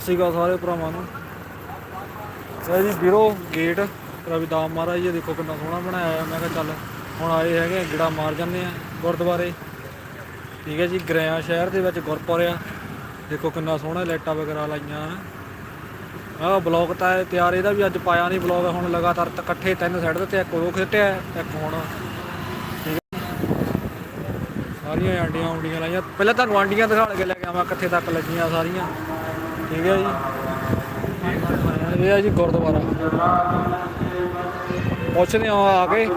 ਸਤਿ ਸ਼੍ਰੀ ਅਕਾਲ ਸਾਰੇ ਭਰਾਵਾਂ ਨੂੰ। ਇਹ ਜੀ ਵੀਰੋ ਗੇਟ ਰਵਿਦਾਸ ਮਹਾਰਾਜ ਜੀ ਦੇਖੋ ਕਿੰਨਾ ਸੋਹਣਾ ਬਣਾਇਆ ਮੈਂ ਕਿਹਾ ਚੱਲ ਹੁਣ ਆਏ ਹੈਗੇ ਆ, ਗੇੜਾ ਮਾਰ ਜਾਂਦੇ ਆ ਗੁਰਦੁਆਰੇ। ਠੀਕ ਹੈ ਜੀ ਗਰਿਆ ਸ਼ਹਿਰ ਦੇ ਵਿੱਚ ਗੁਰਪੁਰ ਆ। ਦੇਖੋ ਕਿੰਨਾ ਸੋਹਣਾ ਲਾਈਟਾਂ ਵਗੈਰਾ ਲਾਈਆਂ ਆ ਬਲੌਗ ਤਾਂ ਤਿਆਰ ਇਹਦਾ ਵੀ ਅੱਜ ਪਾਇਆ ਨਹੀਂ ਬਲੌਗ ਹੁਣ ਲਗਾਤਾਰ ਇਕੱਠੇ ਤਿੰਨ ਸਾਈਡ ਤੇ ਇੱਕ ਉਹ ਖਿੱਟਿਆ ਇੱਕ ਹੁਣ। ਠੀਕ ਹੈ ਸਾਰੀਆਂ ਆਂਡੀਆਂ ਉਂਡੀਆਂ ਲਾਈਆਂ। ਪਹਿਲਾਂ ਤੁਹਾਨੂੰ ਆਂਡੀਆਂ ਦਿਖਾ ਕੇ ਲੈ ਕੇ ਆਵਾਂ ਇਕੱਠੇ ਤੱਕ ਲੱਗੀਆਂ ਸਾਰੀਆਂ। ਠੀਕ ਹੈ ਜੀ। ਇਹ ਹੈ ਜੀ ਗੁਰਦੁਆਰਾ। ਪੁੱਛਦੇ ਆ ਆ ਕੇ।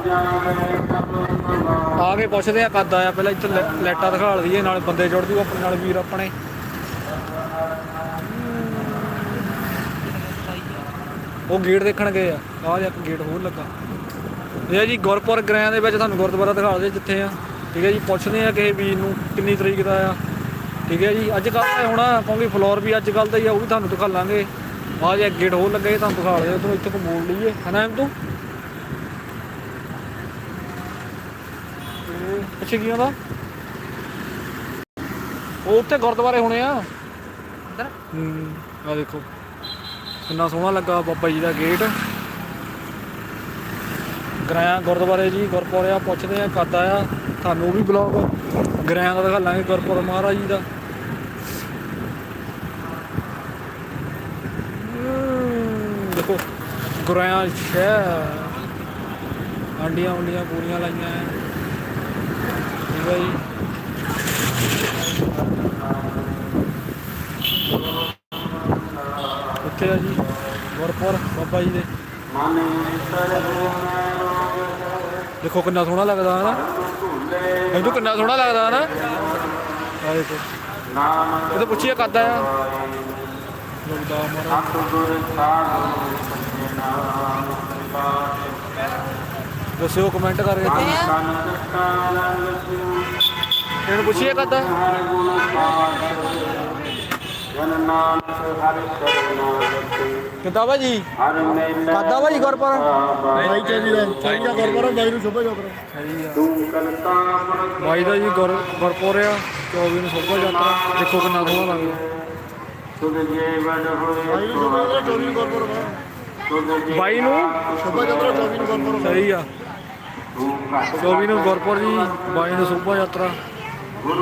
ਆ ਕੇ ਪੁੱਛਦੇ ਆ ਕਦ ਆਇਆ। ਪਹਿਲਾਂ ਇੱਥੇ ਲੈ- ਲਾਈਟਾਂ ਦਿਖਾ ਲਈਏ, ਨਾਲ ਬੰਦੇ ਜੁੜ ਜੂ ਆਪਣੇ, ਨਾਲ ਵੀਰ ਆਪਣੇ। ਉਹ ਗੇਟ ਦੇਖਣ ਗਏ ਆ। ਆਹ ਇੱਕ ਗੇਟ ਹੋਰ ਲੱਗਾ। ਇਹ ਜੀ ਗੁਰਪੁਰ ਗ੍ਰਿਆਂ ਦੇ ਵਿੱਚ ਤੁਹਾਨੂੰ ਗੁਰਦੁਆਰਾ ਦਿਖਾ ਦੇ ਜਿੱਥੇ ਆ। ਠੀਕ ਹੈ ਜੀ, ਪੁੱਛਦੇ ਆ ਕਿਸੇ ਵੀਰ ਨੂੰ ਕਿੰਨੀ ਤਰੀਕ ਦਾ ਆ। ਠੀਕ ਹੈ ਜੀ ਅੱਜ ਕੱਲ੍ਹ ਹੋਣਾ ਕਿਉਂਕਿ ਫਲੋਰ ਵੀ ਅੱਜ ਕੱਲ੍ਹ ਦਾ ਹੀ ਆ ਉਹ ਵੀ ਤੁਹਾਨੂੰ ਦਿਖਾ ਲਾਂਗੇ। ਆਹ ਜੇ ਗੇਟ ਹੋਰ ਲੱਗੇ ਤੁਹਾਨੂੰ ਦਿਖਾ ਲਏ ਉਧਰੋਂ ਇੱਥੇ ਕੋ ਮੋੜ ਲਈਏ। ਹਨਾ ਐਮ ਤੂੰ? ਪਿੱਛੇ ਕੀ ਹੁੰਦਾ ਉਹ ਉੱਥੇ ਗੁਰਦੁਆਰੇ ਹੋਣੇ ਆ। ਅੰਦਰ? ਹੂੰ ਆ ਦੇਖੋ। ਕਿੰਨਾ ਸੋਹਣਾ ਲੱਗਾ ਬਾਬਾ ਜੀ ਦਾ ਗੇਟ ਗਰਾਇਆ ਗੁਰਦੁਆਰੇ ਜੀ ਗੁਰਪੁਰ ਆ ਪੁੱਛਦੇ ਆ ਕਦ ਆਇਆ ਤੁਹਾਨੂੰ ਵੀ ਬਲੌਗ ਗਰਾਇਆ ਦਾ ਦਿਖਾ ਲਾਂਗੇ ਗੁਰਪੁਰ ਮਹਾਰਾਜ ਜੀ ਦਾ। ਹਮ, ਦੇਖੋ ਗਰਾਇਆ ਸ਼ਹਿਰ। ਆਂਡੀਆਂ ਉਂਡੀਆਂ ਪੂਰੀਆਂ ਲਾਈਆਂ ਆ ਠੀਕ ਹੈ ਜੀ। ਉੱਥੇ ਆ ਜੀ ਗੁਰਪੁਰ ਬਾਬਾ ਜੀ ਦੇ। ਦੇਖੋ ਕਿੰਨਾ ਸੋਹਣਾ ਲੱਗਦਾ ਹੈ ਨਾ। ਇਹਨੂੰ ਕਿੰਨਾ ਸੋਹਣਾ ਲੱਗਦਾ ਹੈ ਨਾ ਆ ਦੇਖੋ ਇਹ ਪੁੱਛੀਏ ਕਦ ਆਇਆ ਲੱਗਦਾ ਮਹਾਰਾਜ ਦੱਸਿਓ ਕਮੈਂਟ ਕਰਕੇ। ਇਹਨੂੰ ਪੁੱਛੀਏ ਕਦ ਆਇਆ ਕਿੱਦਾਂ ਭਾਜੀ ਕਦ ਭਾਜੀ ਗੁਰਪੁਰ ਭਾਈ ਚਾਹੀਦਾ ਚਾਹੀਦਾ ਗੁਰਪੁਰ ਬਾਈ ਨੂੰ ਸ਼ੁਭ ਜੋ ਬਾਈ ਦਾ ਜੀ ਗੁਰ ਗੁਰਪੁਰ ਆ 24 ਨੂੰ ਸੋਭਾ ਯਾਤਰਾ ਦੇਖੋ ਕਿੰਨਾ ਸੋਹਣਾ ਲੱਗਦਾ। ਬਾਈ ਨੂੰ ਸ਼ੁਭ ਜੋ 24 ਨੂੰ ਗੁਰਪੁਰ ਬਾਈ ਨੂੰ? ਸ਼ੁਭ ਜੋ 24 ਨੂੰ ਗੁਰਪੁਰ ਸਹੀ ਆ। 24 ਨੂੰ ਗੁਰਪੁਰ ਜੀ, ਬਾਈ ਨੂੰ ਸੋਭਾ ਯਾਤਰਾ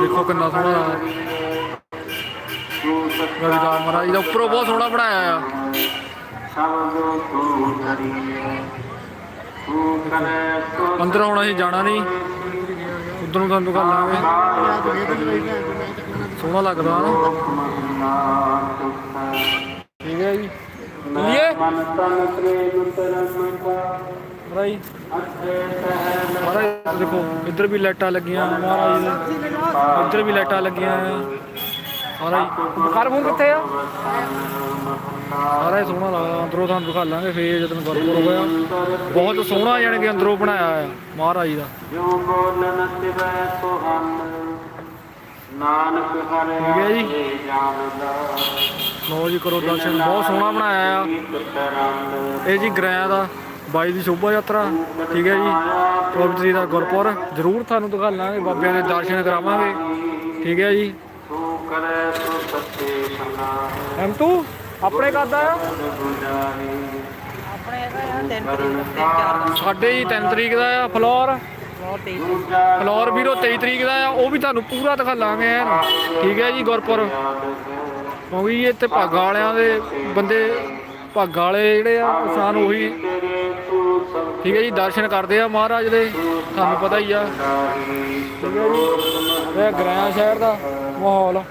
ਦੇਖੋ ਕਿੰਨਾ ਸੋਹਣਾ ਲੱਗਦਾ। ਰਵਿਦਾਸ ਮਹਾਰਾਜ ਦਾ ਉੱਪਰੋਂ ਬਹੁਤ ਸੋਹਣਾ ਬਣਾਇਆ ਆ ਅੰਦਰ ਹੁਣ ਅਸੀਂ ਜਾਣਾ ਨਹੀਂ। ਉਧਰ ਨੂੰ ਤੁਹਾਨੂੰ ਕਰ ਲਾਂਗੇ। ਸੋਹਣਾ ਲੱਗਦਾ ਨਾ। ਠੀਕ ਹੈ ਜੀ। ਚੱਲੀਏ। ਮਹਾਰਾਜ ਮਹਾਰਾਜ ਦੇਖੋ, ਇੱਧਰ ਵੀ ਲਾਈਟਾਂ ਲੱਗੀਆਂ। ਮਹਾਰਾਜ ਇੱਧਰ ਵੀ ਲਾਈਟਾਂ ਲੱਗੀਆਂ। ਮਹਾਰਾਜ ਬੁਖਾਰ ਫੋਨ ਕਿੱਥੇ ਆ? ਸਾਰਾ ਹੀ ਸੋਹਣਾ ਲੱਗਦਾ ਅੰਦਰੋਂ ਤੁਹਾਨੂੰ ਦਿਖਾ ਲਾਂਗੇ ਫੇਰ ਜਦੋਂ ਗੁਰਪੁਰ ਹੋਇਆ। ਬਹੁਤ ਸੋਹਣਾ ਯਾਨੀ ਕਿ ਅੰਦਰੋਂ ਬਣਾਇਆ ਆ ਮਹਾਰਾਜ ਦਾ। ਜੋ ਬੋਲਨ ਸੁਹਨ ਨਾਨਕ ਹੈ ਜੀ। ਜਾਣਦਾ। ਜੀ ਕਰੋ ਦਰਸ਼ਨ ਬਹੁਤ ਸੋਹਣਾ ਬਣਾਇਆ ਆ। ਇਹ ਜੀ ਗ੍ਰਿਆਂ ਦਾ ਬਾਈ ਦੀ ਸ਼ੋਭਾ ਯਾਤਰਾ ਠੀਕ ਹੈ ਜੀ। 24 ਤਰੀਕ ਦਾ ਗੁਰਪੁਰ ਜ਼ਰੂਰ ਤੁਹਾਨੂੰ ਦਿਖਾ ਲਾਂਗੇ ਬਾਬਿਆਂ ਦੇ ਦਰਸ਼ਨ ਕਰਾਵਾਂਗੇ। ਠੀਕ ਹੈ ਜੀ। ਕਰੈ ਸੱਚੇ ਐਮ ਤੂੰ? ਆਪਣੇ ਕਰਦਾ ਆ? ਆਪਣੇ ਇਹਦਾ ਤਿੰਨ ਤਰੀਕ ਚਾਰ ਸਾਡੇ ਹੀ 3 ਤਰੀਕ ਦਾ ਆ ਫਲੋਰ। ਫਲੋਰ ਵੀਰੋ 23 ਤਰੀਕ ਦਾ ਆ ਉਹ ਵੀ ਤੁਹਾਨੂੰ ਪੂਰਾ ਦਿਖਾ ਲਾਂਗੇ ਐਨ। ਠੀਕ ਹੈ ਜੀ ਗੁਰਪੁਰ ਕਿਉਂਕਿ ਤੇ ਭਾਗਾਂ ਵਾਲਿਆਂ ਦੇ ਬੰਦੇ ਭਾਗਾਂ ਵਾਲੇ ਜਿਹੜੇ ਆ ਕਿਸਾਨ ਉਹੀ ਤੂੰ ਠੀਕ ਹੈ ਜੀ ਦਰਸ਼ਨ ਕਰਦੇ ਆ ਮਹਾਰਾਜ ਦੇ ਤੁਹਾਨੂੰ ਪਤਾ ਹੀ ਆ। ਠੀਕ ਹੈ ਜੀ ਇਹ ਗ੍ਰਿਆ ਸ਼ਹਿਰ ਦਾ ਮਾਹੌਲ।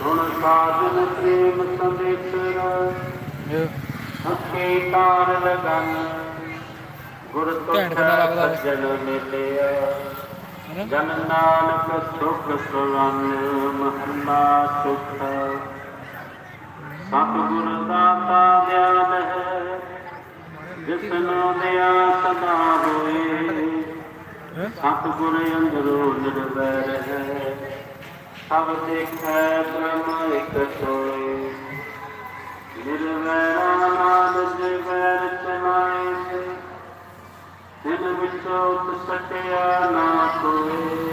ਸੁਣ ਸਾਜਨ ਪ੍ਰੇਮ ਸੰਦੇਸ਼ਰ ਹੱਕੇ ਤਾਰ ਲਗਨ ਗੁਰ ਹੈ। ਜਨ ਮਿਲਿਆ? ਜਨ ਨਾਨਕ ਸੁਖ ਸੁਵਨ ਮਹਲਾ ਸੁਖ ਸਤਿਗੁਰ ਦਾਤਾ ਗਿਆਨ ਹੈ ਜਿਸਨੋ ਦਿਆ ਸਦਾ ਹੋਏ? ਸਤਿਗੁਰ ਅੰਦਰੋਂ ਨਿਰਵੈਰ ਹੈ ਸਭ ਦੇਖੈ ਬ੍ਰਹਮ ਇਕ ਸੋਏ ਨਿਰਵੈਰਾ ਨਾਮ ਜਿਵੈਰ ਚਨਾਏ ਦਿਨ ਵਿੱਚੋਂ ਸਟਿਆ ਨਾ ਕੋਏ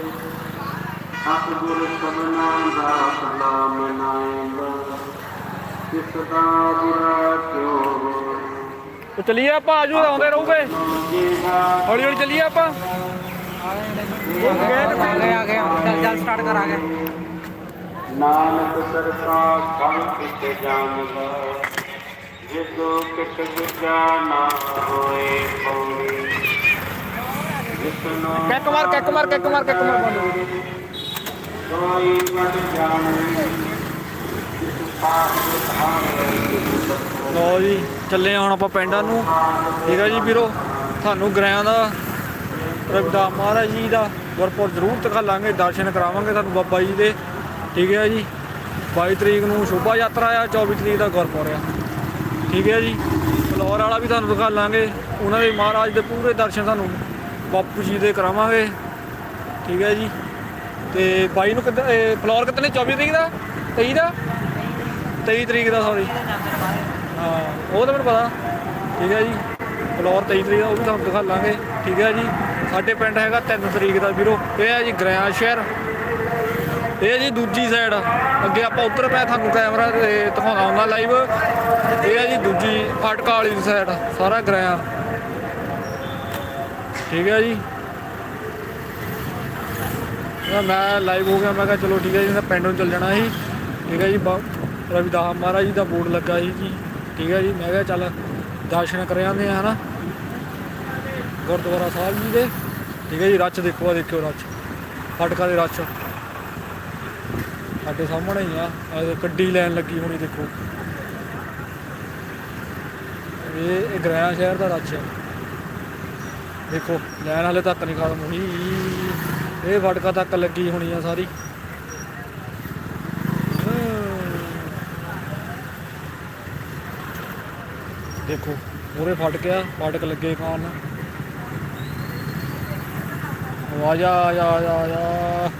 ਸਤਿਗੁਰ ਸਭਨਾ ਦਾ ਸਲਾਮ ਨਾਇਂਦਾ ਕਿਸ ਦਾ ਬੁਰਾ ਕਿਉ ਹੋਏ? ਤੇ ਚਲੀਏ ਆਪਾਂ ਆਜੂ ਆਉਂਦੇ ਰਹੂਗੇ। ਜੀਵਾ ਹੌਲੀ ਹੌਲੀ ਚੱਲੀਏ ਆਪਾਂ। ਆ ਗਏ ਆ ਗਏ ਚੱਲ ਚੱਲ ਸਟਾਰਟ ਕਰ ਆ ਗਏ ਨਾਨਕ ਸਰਸਾ ਕੰਮ ਕਿਤੇ ਜਾਣਦਾ ਜਿਸੋ ਕਿਤ ਗੁਜਾ ਨਾ ਹੋਏ ਕੋਈ ਜਿਸਨੋ ਕਿੱਕ ਮਾਰ ਕਿੱਕ ਮਾਰ ਕਿੱਕ ਮਾਰ ਕਿੱਕ ਮਾਰ ਕੋਈ ਮਨ ਜਾਣੇ ਲਓ ਜੀ ਚੱਲੇ ਹੁਣ ਆਪਾਂ ਪਿੰਡਾਂ ਨੂੰ। ਠੀਕ ਹੈ ਜੀ ਵੀਰੋ ਤੁਹਾਨੂੰ ਗ੍ਰਿਆਂ ਦਾ ਰਵਿਦਾਸ ਮਹਾਰਾਜ ਜੀ ਦਾ ਗੁਰਪੁਰ ਜ਼ਰੂਰ ਦਿਖਾਲਾਂਗੇ ਦਰਸ਼ਨ ਕਰਾਵਾਂਗੇ ਤੁਹਾਨੂੰ ਬਾਬਾ ਜੀ ਦੇ। ਠੀਕ ਹੈ ਜੀ। 22 ਤਰੀਕ ਨੂੰ ਸ਼ੋਭਾ ਯਾਤਰਾ ਆ 24 ਤਰੀਕ ਦਾ ਗੁਰਪੁਰ ਆ। ਠੀਕ ਹੈ ਜੀ। ਫਲੋਰ ਵਾਲਾ ਵੀ ਤੁਹਾਨੂੰ ਦਿਖਾ ਦਿਖਾਲਾਂਗੇ ਉਹਨਾਂ ਦੇ ਮਹਾਰਾਜ ਦੇ ਪੂਰੇ ਦਰਸ਼ਨ ਤੁਹਾਨੂੰ ਬਾਪੂ ਜੀ ਦੇ ਕਰਾਵਾਂਗੇ। ਠੀਕ ਹੈ ਜੀ। ਤੇ 22 ਨੂੰ ਕਿੱਦਾਂ, ਇਹ ਫਲੋਰ ਕਿਤਨੇ? 24 ਤਰੀਕ ਦਾ? 23 ਦਾ? 23 ਤਰੀਕ ਦਾ ਸੌਰੀ ਹਾਂ, ਉਹ ਤਾਂ ਮੈਨੂੰ ਪਤਾ। ਠੀਕ ਹੈ ਜੀ। ਫਲੋਰ 23 ਤਰੀਕ ਦਾ, ਉਹ ਵੀ ਤੁਹਾਨੂੰ ਦਿਖਾ ਲਾਂਗੇ। ਠੀਕ ਹੈ ਜੀ। ਸਾਡੇ ਪਿੰਡ ਹੈਗਾ 3 ਤਰੀਕ ਦਾ ਵੀਰੋ। ਇਹ ਹੈ ਜੀ ਗ੍ਰਿਆ ਸ਼ਹਿਰ। ਇਹ ਜੀ ਦੂਜੀ ਸਾਈਡ ਅੱਗੇ ਆਪਾਂ ਉੱਤਰ ਪਏ ਤੁਹਾਨੂੰ ਕੈਮਰਾ ਤੇ ਦਿਖਾਉਣਾ ਹੁੰਦਾ ਲਾਈਵ ਇਹ ਹੈ ਜੀ ਦੂਜੀ, ਫਾਟਕਾ ਵਾਲੀ ਸਾਈਡ ਸਾਰਾ ਗ੍ਰਿਆ ਠੀਕ ਹੈ ਜੀ। ਮੈਂ- ਲਾਈਵ ਹੋ ਗਿਆ, ਮੈਂ ਕਿਹਾ ਚਲੋ ਠੀਕ ਹੈ ਜੀ, ਮੈਂ ਪਿੰਡ ਨੂੰ ਚੱਲ ਜਾਣਾ ਸੀ। ਠੀਕ ਹੈ ਜੀ, ਬਾ- ਰਵਿਦਾਸ ਮਹਾਰਾਜ ਜੀ ਦਾ ਬੋਰਡ ਲੱਗਾ ਸੀ ਜੀ। ਠੀਕ ਹੈ ਜੀ, ਮੈਂ ਕਿਹਾ ਚੱਲ ਦਰਸ਼ਨ ਕਰ ਆਉਂਦੇ ਆ, ਹਨਾ। ਗੁਰਦੁਆਰਾ ਸਾਹਿਬ ਜੀ ਦੇ। ਠੀਕ ਹੈ ਜੀ ਰੱਛ ਦੇਖੋ ਆ, ਦੇਖਿਓ ਰੱਛ ਫਟਕਾ ਦੇ ਰੱਛ ਸਾਡੇ ਸਾਹਮਣੇ ਹੀ ਆ। ਆਹ ਗੱਡੀ ਲੈਣ ਲੱਗੀ ਹੋਣੀ ਦੇਖੋ। ਇਹ ਇਹ ਗ੍ਰਿਆ ਸ਼ਹਿਰ ਦਾ ਰੱਛ ਹੈ ਦੇਖੋ, ਲੈਣ ਹਲੇ ਤੱਕ ਨਹੀਂ ਖਤਮ ਹੋਈ। ਇਹ ਫਟਕਾ ਤੱਕ ਲੱਗੀ ਹੋਣੀ ਆ ਸਾਰੀ। ਦੇਖੋ ਪੂਰੇ ਫਟ ਗਿਆ ਫਟਕ ਲੱਗੇ ਕਾਨ ਆ ਜਾ ਆ ਜਾ ਆ ਜਾ ਆ।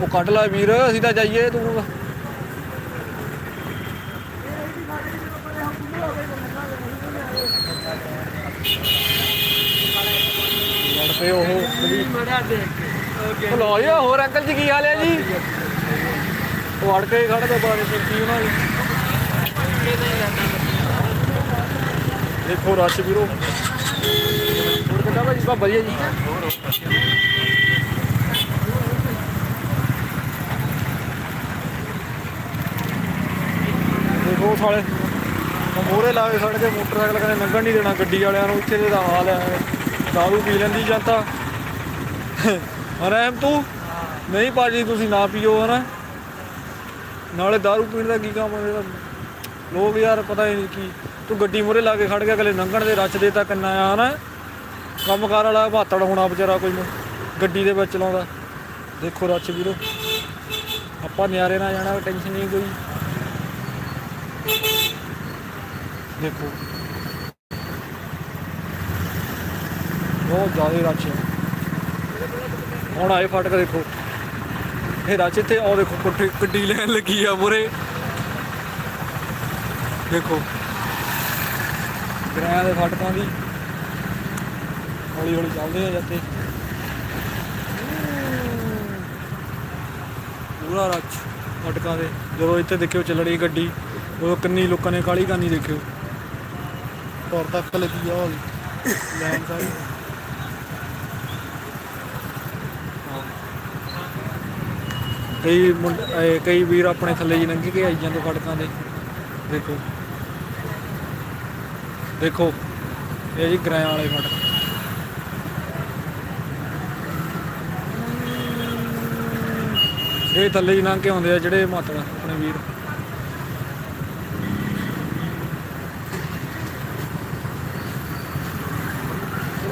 ਉਹ ਕੱਢ ਲੈ ਵੀਰ, ਅਸੀਂ ਤਾਂ ਜਾਈਏ ਤੂੰ। ਲੜ ਉਹ। ਲੋ ਜੀ, ਹੋਰ ਅੰਕਲ ਜੀ ਕੀ ਹਾਲ ਹੈ ਜੀ? ਉਹ ਅੜ ਕੇ ਖੜਦੇ ਬਾਰੇ ਕੀ ਉਹਨਾਂ ਦੇਖੋ ਰਸ਼ ਵੀਰੋ। ਹੋਰ ਕਿੱਦਾਂ ਭਾਜੀ? ਬਾ ਵਧੀਆ ਜੀ। ਦੇਖੋ ਸਾਲੇ ਮੋਰੇ ਲਾ ਕੇ ਸੜ ਕੇ ਮੋਟਰਸਾਈਕਲ ਕਹਿੰਦੇ ਲੰਘਣ ਨਹੀਂ ਦੇਣਾ ਗੱਡੀ ਵਾਲਿਆਂ ਨੂੰ, ਇੱਥੇ ਦਾ ਹਾਲ ਹੈ। ਦਾਰੂ ਪੀ ਲੈਂਦੀ ਜਨਤਾ। ਰਹਿਮ ਤੂੰ ਨਹੀਂ ਭਾਜੀ, ਤੁਸੀਂ ਨਾ ਪੀਓ, ਹਨਾ। ਨਾਲੇ ਦਾਰੂ ਪੀਣ ਦਾ ਕੀ ਕੰਮ ਹੈ ਲੋਕ ਯਾਰ, ਪਤਾ ਹੀ ਨਹੀਂ ਕੀ। ਤੂੰ ਗੱਡੀ ਮੂਹਰੇ ਲਾ ਕੇ ਖੜ ਗਿਆ, ਅਗਲੇ ਲੰਘਣ ਦੇ ਰੱਛ ਦੇ ਤਾਂ ਕਿੰਨਾ ਆ, ਹਨਾ। ਕੰਮਕਾਰ ਵਾਲਾ ਭਾਤੜ ਹੋਣਾ ਵਿਚਾਰਾ ਕੋਈ ਨੂੰ, ਗੱਡੀ ਦੇ ਵਿੱਚ ਚਲਾਉਂਦਾ ਦੇਖੋ ਰੱਛ ਵੀਰੋ। ਆਪਾਂ ਨਿਆਰੇ ਨਾਲ ਜਾਣਾ, ਟੈਨਸ਼ਨ ਨਹੀਂ ਕੋਈ। ਦੇਖੋ। ਬਹੁਤ ਜ਼ਿਆਦਾ ਰੱਛ ਹੈ। ਹੁਣ ਆਏ ਫਾਟਕ ਦੇਖੋ। ਇਹ ਰੱਛ ਇੱਥੇ ਉਹ ਦੇਖੋ ਕੋਠੇ ਗੱਡੀ ਲੈਣ ਲੱਗੀ ਆ ਮੂਹਰੇ। ਦੇਖੋ। ਗ੍ਰਾਂ ਦੇ ਫਾਟਕਾਂ ਦੀ ਹੌਲੀ ਹੌਲੀ ਚੱਲਦੇ ਆ ਜਾਂਦੇ ਪੂਰਾ ਰੱਛ ਫਾਟਕਾਂ ਦੇ। ਜਦੋਂ ਇੱਥੇ ਦੇਖਿਓ ਚੱਲਣੀ ਗੱਡੀ, ਉਦੋਂ ਕਿੰਨੀ ਲੋਕਾਂ ਨੇ ਕਾਲੀ ਕਾਨੀ ਦੇਖਿਓ। ਤੁਰ ਤੱਕ ਲੱਗੀ ਆ ਹੌਲੀ। ਲੈਣ ਸਾਰੀ। ਕਈ ਮੁੰਡ ਕਈ ਵੀਰ ਆਪਣੇ ਥੱਲੇ ਜੀ ਲੰਘ ਕੇ ਆਈ ਜਾਂਦੇ ਫਟਕਾਂ ਦੇ। ਦੇਖੋ। ਦੇਖੋ। ਇਹ ਜੀ ਗ੍ਰਾਂ ਵਾਲੇ ਫਟਕ ਇਹ ਥੱਲੇ ਜੀ ਲੰਘ ਕੇ ਆਉਂਦੇ ਆ ਜਿਹੜੇ ਮਾਤੜ, ਆਪਣੇ ਵੀਰ।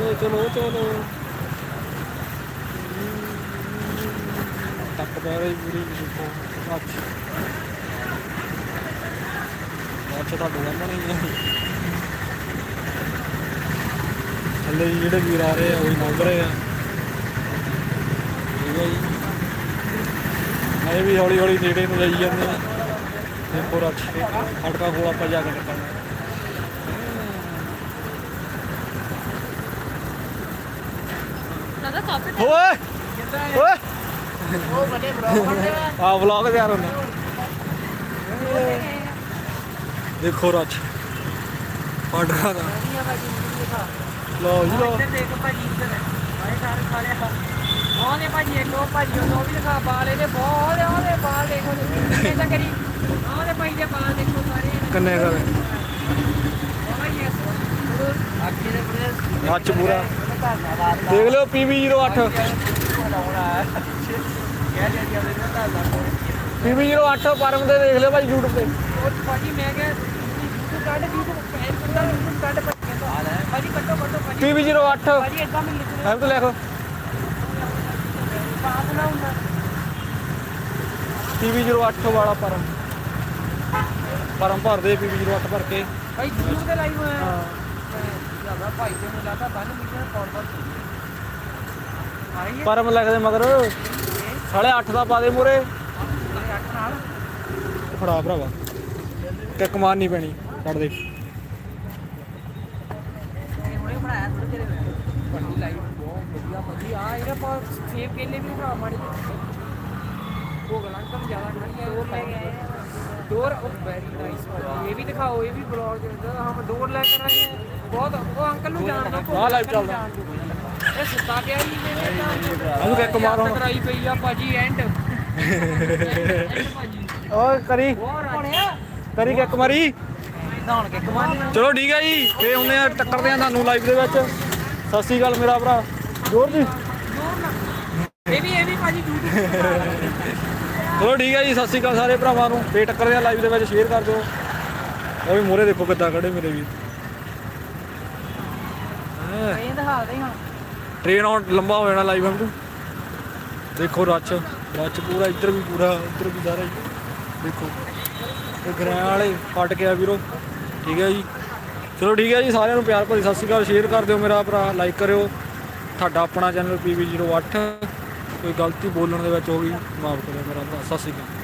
ਚਲੋ ਚਲੋ ਚਲੋ। ਤੱਕ ਪੈ ਰਹੀ ਪੂਰੀ ਦੇਖੋ। ਅੱਛਾ। ਅੱਛਾ, ਤੁਹਾਡੇ ਸਾਹਮਣੇ ਹੀ ਆ। ਥੱਲੇ ਜਿਹੜੇ ਵੀਰ ਆ ਰਹੇ ਆ, ਉਹੀ ਲੰਘ ਰਹੇ ਆ। ਠੀਕ ਹੈ ਜੀ। ਇਹ ਵੀ ਹੌਲੀ ਹੌਲੀ ਨੇੜੇ ਨੂੰ ਜਾਈ ਜਾਂਦੇ ਆ। ਦੇਖੋ ਰੱਖ ਕੇ ਕੋਲ ਆਪਾਂ ਜਾ ਕੇ ਟੱਕਾਂਗੇ ਓਏ ਓਏ। ਉਹ ਬੜੇ ਬਲੌਗ ਆ ਵਲੌਗ ਤਿਆਰ ਹੁੰਦਾ। ਦੇਖੋ ਰੱਛ ਪਾਡਰਾ ਦਾ। ਲਓ ਜੀ ਲਓ। ਦੇਖ ਭਾਜੀ ਇੱਧਰ ਆਏ ਸਾਰੇ ਸਾਰੇ ਉਹਨੇ ਭਾਜੀ ਇੱਕ ਉਹ ਭਾਜੀ ਉਹ ਵੀ ਦਿਖਾ ਬਾਲ ਇਹਦੇ ਬਹੁਤ ਉਹਦੇ ਬਾਲ ਦੇਖੋ ਤੁਸੀਂ ਤਾਂ ਕਰੀ। ਉਹਦੇ ਭਾਈ ਦੇ ਬਾਲ ਦੇਖੋ ਸਾਰੇ ਕਿੰਨੇ ਕਰ ਦੇ ਪੂਰਾ। ਦੇਖ ਲਿਓ PB08 PB08 ਪਰਮ ਦੇ ਦੇਖ ਲਿਓ ਭਾਈ YouTube ਤੇ। ਉਹ ਭਾਜੀ ਮੈਂ ਕਿਹਾ ਤੂੰ ਕੱਢ ਵੀ ਤੂੰ ਪੈਰ ਕੱਢਾ ਤੂੰ ਕੱਢ ਭਾਜੀ ਕਹਿੰਦਾ ਭਾਜੀ ਕੱਟੋ ਕੱਟੋ ਭਾਜੀ। PB08 ਭਾਜੀ ਇਦਾਂ ਮੈਂ ਲਿਖਣਾ ਐਮ ਤੋਂ ਲਿਖੋ। ਬਾਤ ਨਾ ਹੁੰਦਾ। PB08 ਵਾਲਾ ਪਰਮ। ਪਰਮ ਭਰਦੇ PB08 ਭਰ ਕੇ। ਭਾਈ ਦੂਰ ਦੇ ਲਾਈਵ ਹੋਇਆ। ਹਾਂ। ਜ਼ਿਆਦਾ ਭਾਈ ਤੇ ਬੰਨ ਮੀਟਰ ਪਰਮ ਮਗਰ। ਸਾਢੇ 8 ਦਾ ਪਾ ਦੇ ਮੂਰੇ ਫੜਾ ਭਰਾਵਾ। ਕਿੱਕ ਮਾਰਨੀ ਪੈਣੀ। ਫੜ ਦੇ। ਇਹ ਹੁਣੇ ਬਣਾਇਆ ਥੋੜੇ ਹੋਇਆ ਵੱਡੀ ਲਾਈਵ ਬਹੁਤ ਵਧੀਆ ਭਾਜੀ ਆ ਇਹਨੇ ਪਾ ਸੇਬ ਕੇਲੇ ਵੀ ਬਣਾ ਮਾੜੀ ਉਹ ਗਲਾਂ ਕਮ ਜ਼ਿਆਦਾ ਹੈ ਉਹ ਲੈ ਗਏ ਡੋਰ ਉਹ ਵੈਰੀ ਨਾਈਸ ਇਹ ਵੀ ਦਿਖਾਓ ਇਹ ਵੀ ਬਲੌਗ ਜਿਹੜਾ ਹਮ ਡੋਰ ਲੈ ਆਏ हैं ਬਹੁਤ ਉਹ ਅੰਕਲ ਨੂੰ ਜਾਣਦਾ ਆਹ live ਚੱਲਦਾ। ਇਹ ਸੁੱਤਾ ਪਿਆ ਜੀ। ਮੇਰੇ ਤਾਂ ਉਹਨੂੰ ਕਿੱਕ ਮਾਰ ਹੁਣ। ਕਰਾਈ ਪਈ ਆ ਭਾਜੀ ਐਂਡ ਭਾਜੀ ਓਏ ਕਰੀ। ਹੋਰ ਬਣਿਆ ਕਰੀ ਕਿੱਕ ਮਾਰੀ? ਨਹਾਉਣ ਕੇ ਕਮਾਨੀ ਚਲੋ ਠੀਕ ਹੈ ਜੀ। ਫੇ ਹੁੰਦੇ ਆ ਟੱਕਰਦੇ ਆ ਤੁਹਾਨੂੰ ਲਾਈਵ ਦੇ ਵਿੱਚ। ਸਤਿ ਸ੍ਰੀ ਅਕਾਲ ਮੇਰਾ ਭਰਾ। ਜੋਰ ਜੀ। ਇਹ ਵੀ ਇਹ ਵੀ ਭਾਜੀ ਡਿਊਟੀ ਚਲੋ ਠੀਕ ਹੈ ਜੀ। ਸਤਿ ਸ੍ਰੀ ਅਕਾਲ ਸਾਰੇ ਭਰਾਵਾਂ ਨੂੰ। ਫੇ ਟੱਕਰਦੇ ਆ ਲਾਈਵ ਦੇ ਵਿੱਚ। ਸ਼ੇਅਰ ਕਰ ਦਿਓ। ਉਹ ਵੀ ਮੋਰੇ ਦੇਖੋ ਕਿੱਦਾਂ ਖੜੇ ਮੇਰੇ ਵੀ। ਇਹ ਦਿਖਾ ਦੇ ਹੁਣ। ਟ੍ਰੇਨ ਆਉਣ ਲੰਬਾ ਹੋ ਜਾਣਾ ਲਾਈਵ ਵਾਂਗੂ ਦੇਖੋ ਰੱਛ ਰੱਛ ਪੂਰਾ, ਇੱਧਰ ਵੀ ਪੂਰਾ ਉੱਧਰ ਵੀ ਸਾਰਾ ਹੀ। ਦੇਖੋ, ਇਹ ਗਰਾਂ ਵਾਲੇ ਫਟ ਗਿਆ ਵੀਰੋ। ਠੀਕ ਹੈ ਜੀ। ਚਲੋ ਠੀਕ ਹੈ ਜੀ, ਸਾਰਿਆਂ ਨੂੰ ਪਿਆਰ ਭਰੀ ਸਤਿ ਸ਼੍ਰੀ ਅਕਾਲ। ਸ਼ੇਅਰ ਕਰ ਦਿਓ ਮੇਰਾ ਭਰਾ ਲਾਈਕ ਕਰਿਓ। ਤੁਹਾਡਾ ਆਪਣਾ ਚੈਨਲ PV08 ਕੋਈ ਗਲਤੀ ਬੋਲਣ ਦੇ ਵਿੱਚ ਹੋ ਗਈ, ਮਾਫ ਕਰਿਓ ਮੇਰਾ ਭਰਾ। ਸਤਿ ਸ਼੍ਰੀ ਅਕਾਲ।